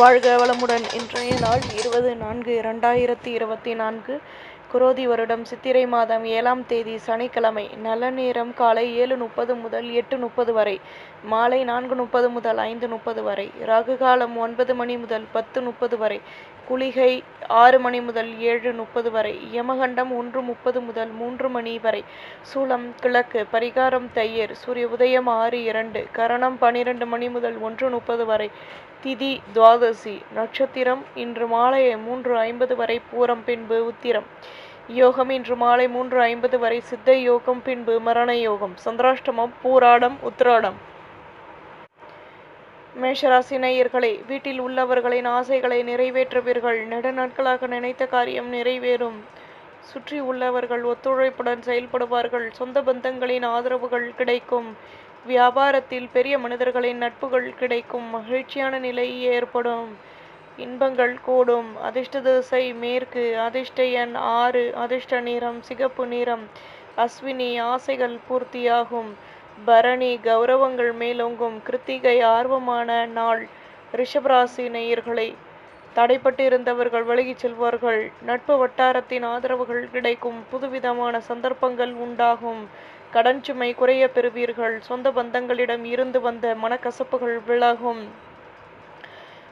வாழ்க வளமுடன். இன்றைய நாள் இருபது நான்கு இரண்டாயிரத்தி இருபத்தி நான்கு. குரோதி வருடம் சித்திரை மாதம் ஏழாம் தேதி சனிக்கிழமை நல்ல நேரம் காலை ஏழு முப்பது முதல் எட்டு முப்பது வரை மாலை நான்கு முப்பது முதல் ஐந்து முப்பது வரை ராகு காலம் ஒன்பது மணி முதல் பத்து முப்பது வரை குளிகை ஆறு மணி முதல் ஏழு முப்பது வரை யமகண்டம் ஒன்று முப்பது முதல் மூன்று மணி வரை சூளம் கிழக்கு பரிகாரம் தையர் சூரிய உதயம் ஆறு இரண்டு கரணம் பனிரெண்டு மணி முதல் ஒன்று முப்பது வரை திதி துவாதசி நட்சத்திரம் இன்று மாலை மூன்று ஐம்பது வரை பூரம் பின்பு உத்திரம். யோகம் இன்று மாலை மூன்று ஐம்பது வரை சித்த யோகம் பின்பு மரண யோகம் சந்திராஷ்டமம் பூராடம் உத்திராடம். மேஷராசி நேயர்களே வீட்டில் உள்ளவர்களின் ஆசைகளை நிறைவேற்றுவீர்கள். நெட நாட்களாக நினைத்த காரியம் நிறைவேறும். சுற்றி உள்ளவர்கள் ஒத்துழைப்புடன் செயல்படுவார்கள். சொந்த பந்தங்களின் ஆதரவுகள் கிடைக்கும். வியாபாரத்தில் பெரிய மனிதர்களின் நட்புகள் கிடைக்கும். மகிழ்ச்சியான நிலை ஏற்படும். இன்பங்கள் கூடும். அதிர்ஷ்ட திசை மேற்கு அதிர்ஷ்ட எண் ஆறு அதிர்ஷ்ட நிறம் சிகப்பு நிறம். அஸ்வினி ஆசைகள் பூர்த்தியாகும். பரணி கௌரவங்கள் மேலோங்கும். கிருத்திகை ஆர்வமான நாள். ரிஷபராசி நேயர்களை தடைப்பட்டு இருந்தவர்கள் விலகிச் செல்வார்கள். நட்பு வட்டாரத்தின் ஆதரவுகள் கிடைக்கும். புதுவிதமான சந்தர்ப்பங்கள் உண்டாகும். கடன் சுமை குறைய பெறுவீர்கள். சொந்த பந்தங்களிடம் இருந்து வந்த மனக்கசப்புகள் விலகும்.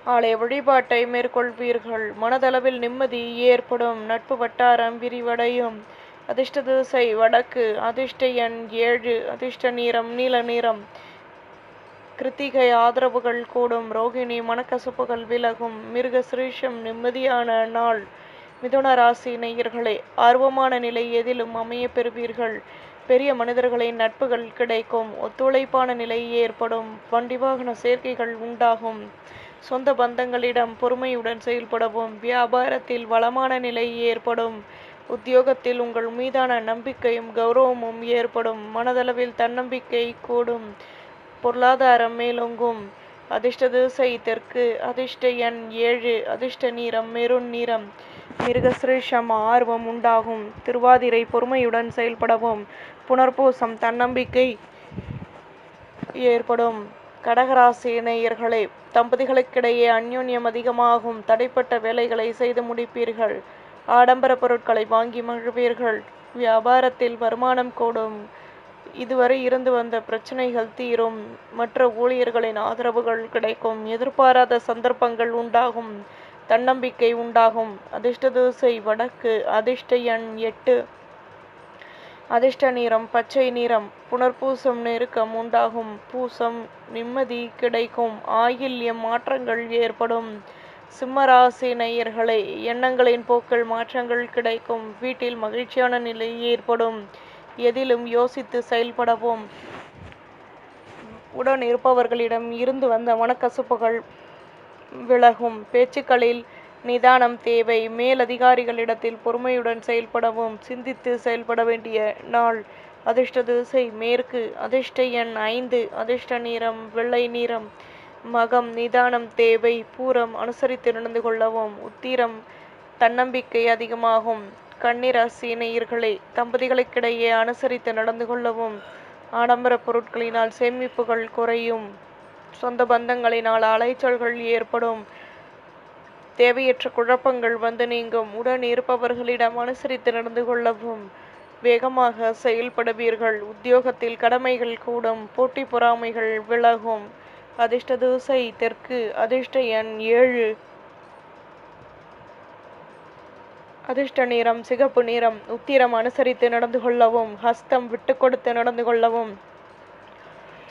ஆலய வழிபாட்டை மேற்கொள்வீர்கள். மனதளவில் நிம்மதி ஏற்படும். நட்பு வட்டாரம் விரிவடையும். அதிர்ஷ்ட திசை வடக்கு. அதிர்ஷ்ட எண் ஏழு. அதிர்ஷ்ட நீரம் நீல நிறம். கிருத்திகை ஆதரவுகள் கூடும். ரோகிணி மனக்கசப்புகள் விலகும். மிருக சிரீஷம் நிம்மதியான நாள். மிதுன ராசி நேயர்களே ஆர்வமான நிலை எதிலும் அமைய பெறுவீர்கள். பெரிய மனிதர்களின் நட்புகள் கிடைக்கும். ஒத்துழைப்பான நிலை ஏற்படும். வண்டி வாகன சேர்க்கைகள் உண்டாகும். சொந்த பந்தங்களிடம் பொறுமையுடன் செயல்படவும் வியாபாரத்தில் வளமான நிலை ஏற்படும். உத்தியோகத்தில் உங்கள் மீதான நம்பிக்கையும் கௌரவமும் ஏற்படும். மனதளவில் தன்னம்பிக்கை கூடும். பொருளாதாரம் மேலோங்கும். அதிர்ஷ்ட திசை தெற்கு. அதிர்ஷ்ட எண் ஏழு. அதிர்ஷ்ட நீரம் மெருண் நீரம் மிருகசிரேஷம் ஆர்வம் உண்டாகும். திருவாதிரை பொறுமையுடன் செயல்படவும். புனர்பூசம் தன்னம்பிக்கை ஏற்படும். கடகராசி தம்பதிகளுக்கிடையே அந்யோன்யம் அதிகமாகும். தடைப்பட்ட வேலைகளை செய்து முடிப்பீர்கள். ஆடம்பர பொருட்களை வாங்கி மகிழ்வீர்கள். வியாபாரத்தில் வருமானம் கூடும். இதுவரை இருந்து வந்த பிரச்சனைகள் தீரும். மற்ற ஊழியர்களின் ஆதரவுகள் கிடைக்கும். எதிர்பாராத சந்தர்ப்பங்கள் உண்டாகும். தன்னம்பிக்கை உண்டாகும். அதிர்ஷ்ட தோசை வடக்கு. அதிர்ஷ்ட எண் எட்டு. அதிர்ஷ்ட நிறம் பச்சை நிறம் புனர்பூசம் நெருக்கம் உண்டாகும். பூசம் நிம்மதி கிடைக்கும். ஆயில்யம் மாற்றங்கள் ஏற்படும். சிம்மராசி நேயர்களை எண்ணங்களின் போக்கள் மாற்றங்கள் கிடைக்கும். வீட்டில் மகிழ்ச்சியான நிலை ஏற்படும். எதிலும் யோசித்து செயல்படவும். உடன் இருப்பவர்களிடம் இருந்து வந்த மனக்கசப்புகள் விலகும். பேச்சுக்களில் நிதானம் தேவை. மேலதிகாரிகளிடத்தில் பொறுமையுடன் செயல்படவும் சிந்தித்து செயல்பட வேண்டிய நாள். அதிர்ஷ்ட திசை மேற்கு. அதிர்ஷ்ட எண் ஐந்து. அதிர்ஷ்ட நிறம் வெள்ளை நிறம். மகம் நிதானம் தேவை. பூரம் அனுசரித்து நடந்து கொள்ளவும். உத்திரம் தன்னம்பிக்கை அதிகமாகும். கன்னிராசி நேயர்களே தம்பதிகளுக்கிடையே அனுசரித்து நடந்து கொள்ளவும். ஆடம்பர பொருட்களினால் சேமிப்புகள் குறையும். சொந்த பந்தங்களினால் அலைச்சல்கள் ஏற்படும். தேவையற்ற குழப்பங்கள் வந்து நீங்கும். உடன் இருப்பவர்களிடம் அனுசரித்து நடந்து கொள்ளவும் வேகமாக செயல்படுவீர்கள். உத்தியோகத்தில் கடமைகள் கூடும் போட்டி பொறாமைகள் விலகும். அதிர்ஷ்ட தூசை தெற்கு அதிர்ஷ்ட எண் ஏழு. அதிர்ஷ்ட நிறம் சிகப்பு நிறம். உத்திரம் அனுசரித்து நடந்து கொள்ளவும் ஹஸ்தம் விட்டு கொடுத்து நடந்து கொள்ளவும்.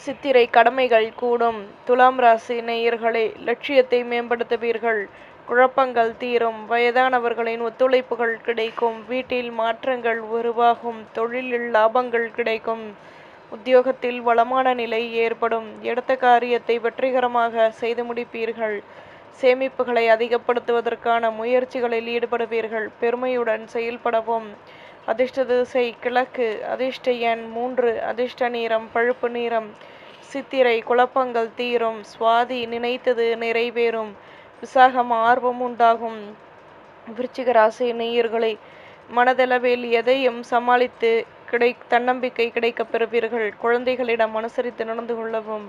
சித்திரை கடமைகள் கூடும். துலாம் ராசி நேயர்களே லட்சியத்தை மேம்படுத்துவீர்கள். குழப்பங்கள் தீரும். வயதானவர்களின் ஒத்துழைப்புகள் கிடைக்கும். வீட்டில் மாற்றங்கள் உருவாகும். தொழிலில் லாபங்கள் கிடைக்கும். உத்தியோகத்தில் வளமான நிலை ஏற்படும். எடுத்த காரியத்தை வெற்றிகரமாக செய்து முடிப்பீர்கள். சேமிப்புகளை அதிகப்படுத்துவதற்கான முயற்சிகளில் ஈடுபடுவீர்கள். பெருமையுடன் செயல்படவும். அதிர்ஷ்ட திசை கிழக்கு. அதிர்ஷ்ட எண் மூன்று. அதிர்ஷ்ட நீரம் பழுப்பு நிறம். சித்திரை குழப்பங்கள் தீரும். சுவாதி நினைத்தது நிறைவேறும். விசாகம் ஆர்வம் உண்டாகும். விருச்சிக ராசி நேயர்களை மனதளவில் எதையும் சமாளித்து கிடை தன்னம்பிக்கை கிடைக்கப் பெறுவீர்கள். குழந்தைகளிடம் அனுசரித்து நடந்து கொள்ளவும்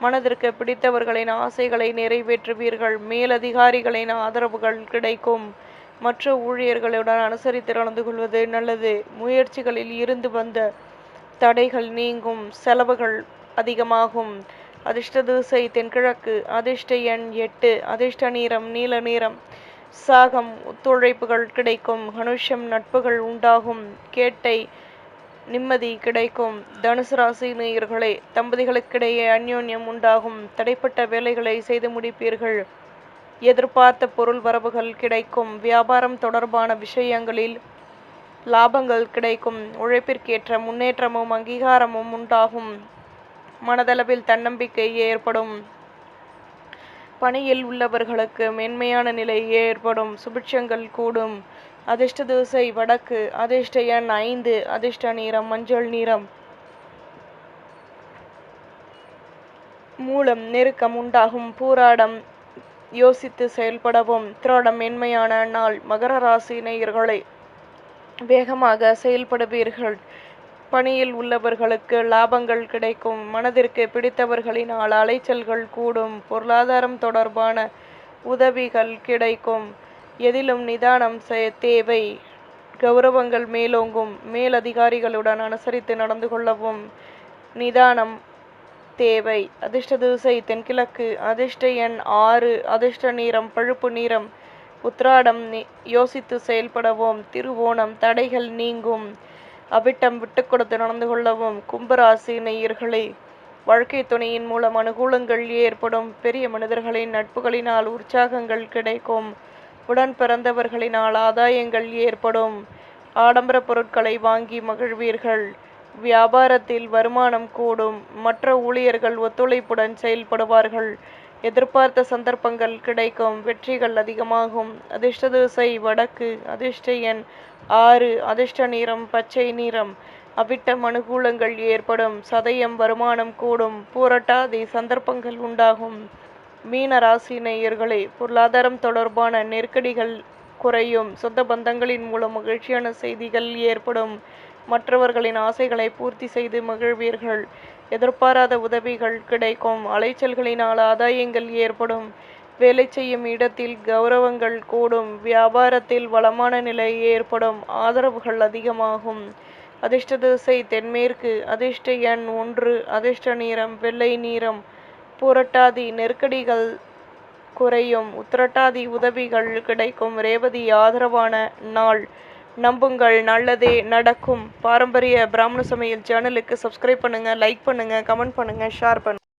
மனதிற்கு பிடித்தவர்களின் ஆசைகளை நிறைவேற்றுவீர்கள். மேலதிகாரிகளின் ஆதரவுகள் கிடைக்கும். மற்ற ஊழியர்களுடன் அனுசரித்து நடந்து கொள்வது நல்லது. முயற்சிகளில் இருந்து வந்த தடைகள் நீங்கும். செலவுகள் அதிகமாகும். அதிர்ஷ்ட தூசை தென்கிழக்கு அதிர்ஷ்ட எண் எட்டு அதிர்ஷ்ட நீரம் நீல நீரம் சாகம் ஒத்துழைப்புகள் கிடைக்கும் அனுஷம் நட்புகள் உண்டாகும் கேட்டை நிம்மதி கிடைக்கும். தனுசு ராசி நேயர்களே தம்பதிகளுக்கிடையே அந்யோன்யம் உண்டாகும் தடைப்பட்ட வேலைகளை செய்து முடிப்பீர்கள். எதிர்பார்த்த பொருள் வரவுகள் கிடைக்கும் வியாபாரம் தொடர்பான விஷயங்களில் லாபங்கள் கிடைக்கும் உழைப்பிற்கேற்ற முன்னேற்றமும் அங்கீகாரமும் உண்டாகும். மனதளவில் தன்னம்பிக்கை ஏற்படும். பணியில் உள்ளவர்களுக்கு மென்மையான நிலை ஏற்படும். சுபிட்சங்கள் கூடும். அதிர்ஷ்ட தோசை வடக்கு அதிர்ஷ்ட எண் ஐந்து அதிர்ஷ்ட நிறம் மஞ்சள் நிறம். மூலம் நெருக்கம் உண்டாகும். பூராடம் யோசித்து செயல்படவும். திராடம் மென்மையான நாள். மகர ராசி நேயர்களை வேகமாக செயல்படுவீர்கள். பணியில் உள்ளவர்களுக்கு லாபங்கள் கிடைக்கும். மனதிற்கு பிடித்தவர்களினால் அலைச்சல்கள் கூடும். பொருளாதாரம் தொடர்பான உதவிகள் கிடைக்கும். எதிலும் நிதானம் தேவை. கௌரவங்கள் மேலோங்கும். மேலதிகாரிகளுடன் அனுசரித்து நடந்து கொள்ளவும் நிதானம் தேவை. அதிர்ஷ்ட திசை தென்கிழக்கு அதிர்ஷ்ட எண் ஆறு. அதிர்ஷ்ட நீரம் பழுப்பு நீரம் உத்ராடம் யோசித்து செயல்படவும். திருவோணம் தடைகள் நீங்கும். அவிட்டம் விட்டு கொடுத்து நடந்து கொள்ளவும் கும்பராசி நெய்யர்களே வாழ்க்கை துணையின் மூலம் அனுகூலங்கள் ஏற்படும். பெரிய மனிதர்களின் நட்புகளினால் உற்சாகங்கள் கிடைக்கும். உடன் பிறந்தவர்களினால் ஆதாயங்கள் ஏற்படும். ஆடம்பர பொருட்களை வாங்கி மகிழ்வீர்கள். வியாபாரத்தில் வருமானம் கூடும். மற்ற ஊழியர்கள் ஒத்துழைப்புடன் செயல்படுவார்கள். எதிர்பார்த்த சந்தர்ப்பங்கள் கிடைக்கும் வெற்றிகள் அதிகமாகும். அதிர்ஷ்ட திசை வடக்கு அதிர்ஷ்ட எண் ஆறு அதிர்ஷ்ட நிறம் பச்சை நிறம். அவிட்டம் அனுகூலங்கள் ஏற்படும் சதயம் வருமானம் கூடும் பூரட்டாதி சந்தர்ப்பங்கள் உண்டாகும். மீன ராசி நேயர்களே பொருளாதாரம் தொடர்பான நெருக்கடிகள் குறையும் சொந்த பந்தங்களின் மூலம் மகிழ்ச்சியான செய்திகள் ஏற்படும். மற்றவர்களின் ஆசைகளை பூர்த்தி செய்து மகிழ்வீர்கள். எதிர்பாராத உதவிகள் கிடைக்கும். அலைச்சல்களினால் ஆதாயங்கள் ஏற்படும். வேலை செய்யும் இடத்தில் கௌரவங்கள் கூடும். வியாபாரத்தில் வளமான நிலை ஏற்படும். ஆதரவுகள் அதிகமாகும். அதிர்ஷ்ட திசை தென்மேற்கு. அதிர்ஷ்ட எண் ஒன்று. அதிர்ஷ்ட நீரம் வெள்ளை நீரம் புரட்டாதி நெருக்கடிகள் குறையும். உத்திரட்டாதி உதவிகள் கிடைக்கும். ரேவதி ஆதரவான நாள். நம்புங்கள் நல்லதே நடக்கும். பாரம்பரிய பிராமண சமையல் சேனலுக்கு சப்ஸ்கிரைப் பண்ணுங்கள் லைக் பண்ணுங்கள் கமெண்ட் பண்ணுங்கள் ஷேர் பண்ணுங்கள்